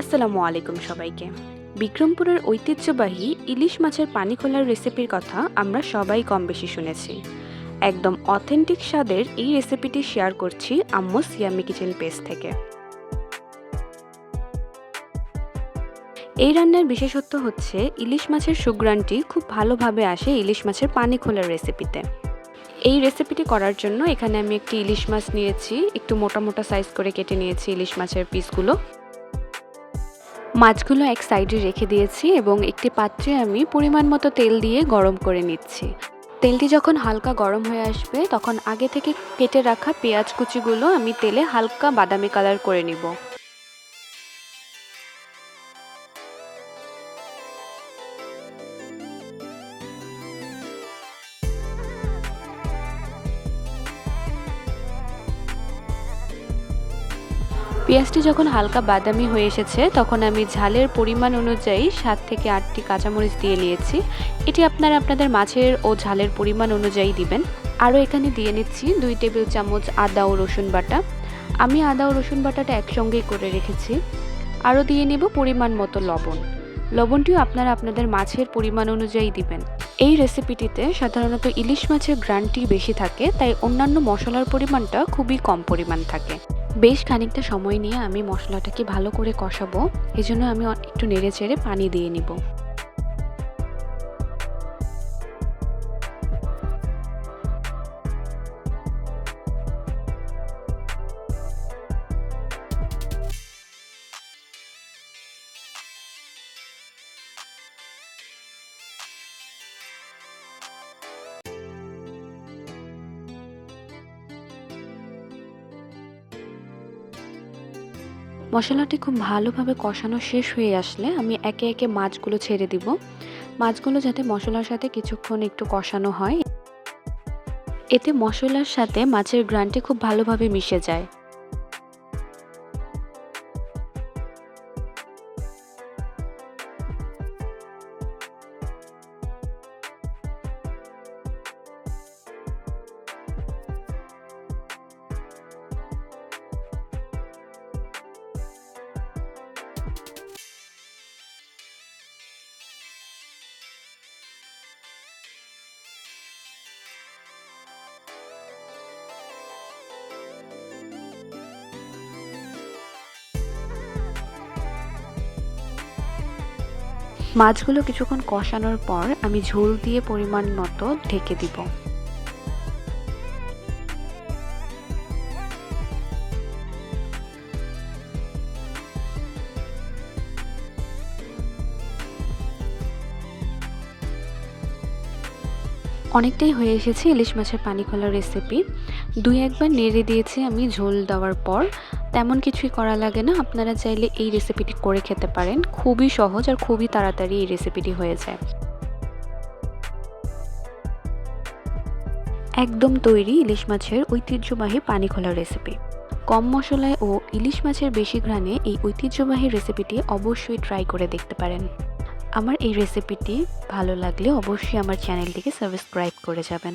আসসালামু আলাইকুম সবাইকে। বিক্রমপুরের ঐতিহ্যবাহী ইলিশ মাছের পানি খোলার রেসিপির কথা আমরা সবাই কম বেশি শুনেছি। একদম অথেন্টিক স্বাদের এই রেসিপিটি শেয়ার করছি আম্মু সিয়ামি কিচেন পেজ থেকে। এই রান্নার বিশেষত্ব হচ্ছে ইলিশ মাছের সুগ্রানটি খুব ভালোভাবে আসে ইলিশ মাছের পানি খোলার রেসিপিতে। এই রেসিপিটি করার জন্য এখানে আমি একটি ইলিশ মাছ নিয়েছি, একটু মোটা মোটা সাইজ করে কেটে নিয়েছি ইলিশ মাছের পিসগুলো মাছগুলো এক সাইডে রেখে দিয়েছি এবং একটি পাত্রে আমি পরিমাণ মতো তেল দিয়ে গরম করে নিচ্ছি। তেলটি যখন হালকা গরম হয়ে আসবে, তখন আগে থেকে কেটে রাখা পেঁয়াজ কুচিগুলো আমি তেলে হালকা বাদামি কালার করে নিব। পেঁয়াজটি যখন হালকা বাদামি হয়ে এসেছে, তখন আমি ঝালের পরিমাণ অনুযায়ী সাত থেকে আটটি কাঁচামরিচ দিয়ে নিয়েছি। এটি আপনারা আপনাদের মাছের ও ঝালের পরিমাণ অনুযায়ী দিবেন। আরও এখানে দিয়ে নিচ্ছি দুই টেবিল চামচ আদা ও রসুন বাটা। আমি আদা ও রসুন বাটাটা একসঙ্গেই করে রেখেছি। আরও দিয়ে নেব পরিমাণ মতো লবণ। লবণটিও আপনারা আপনাদের মাছের পরিমাণ অনুযায়ী দিবেন। এই রেসিপিটিতে সাধারণত ইলিশ মাছের গ্রানটি বেশি থাকে, তাই অন্যান্য মশলার পরিমাণটা খুবই কম পরিমাণ থাকে। বেশ খানিকটা সময় নিয়ে আমি মশলাটাকে ভালো করে কষাবো, এজন্য আমি একটু নেড়ে চেড়ে পানি দিয়ে নিব। মশলাটি খুব ভালোভাবে কষানো শেষ হয়ে আসলে আমি একে একে মাছগুলো ছেড়ে দিব। মাছগুলো যাতে মশলার সাথে কিছুক্ষণ একটু কষানো হয়। এতে মশলার সাথে মাছের গ্রানটি খুব ভালোভাবে মিশে যায়। মাছগুলো কিছুক্ষণ কষানোর পর আমি ঝোল দিয়ে পরিমাণ মতো ঢেকে দিব। অনেকটাই হয়ে এসেছে ইলিশ মাছের পানি খোলার রেসিপি দুই একবার নেড়ে দিয়েছি আমি, ঝোল দেওয়ার পর। তেমন কিছুই করা লাগে না, আপনারা চাইলে এই রেসিপিটি করে খেতে পারেন। খুবই সহজ আর খুবই তাড়াতাড়ি এই রেসিপিটি হয়ে যায়। একদম তৈরি ইলিশ মাছের ঐতিহ্যবাহী পানি খোলা রেসিপি কম মশলায় ও ইলিশ মাছের বেশি ঘ্রাণে এই ঐতিহ্যবাহী রেসিপিটি অবশ্যই ট্রাই করে দেখতে পারেন। আমার এই রেসিপিটি ভালো লাগলে অবশ্যই আমার চ্যানেলটিকে সাবস্ক্রাইব করে যাবেন।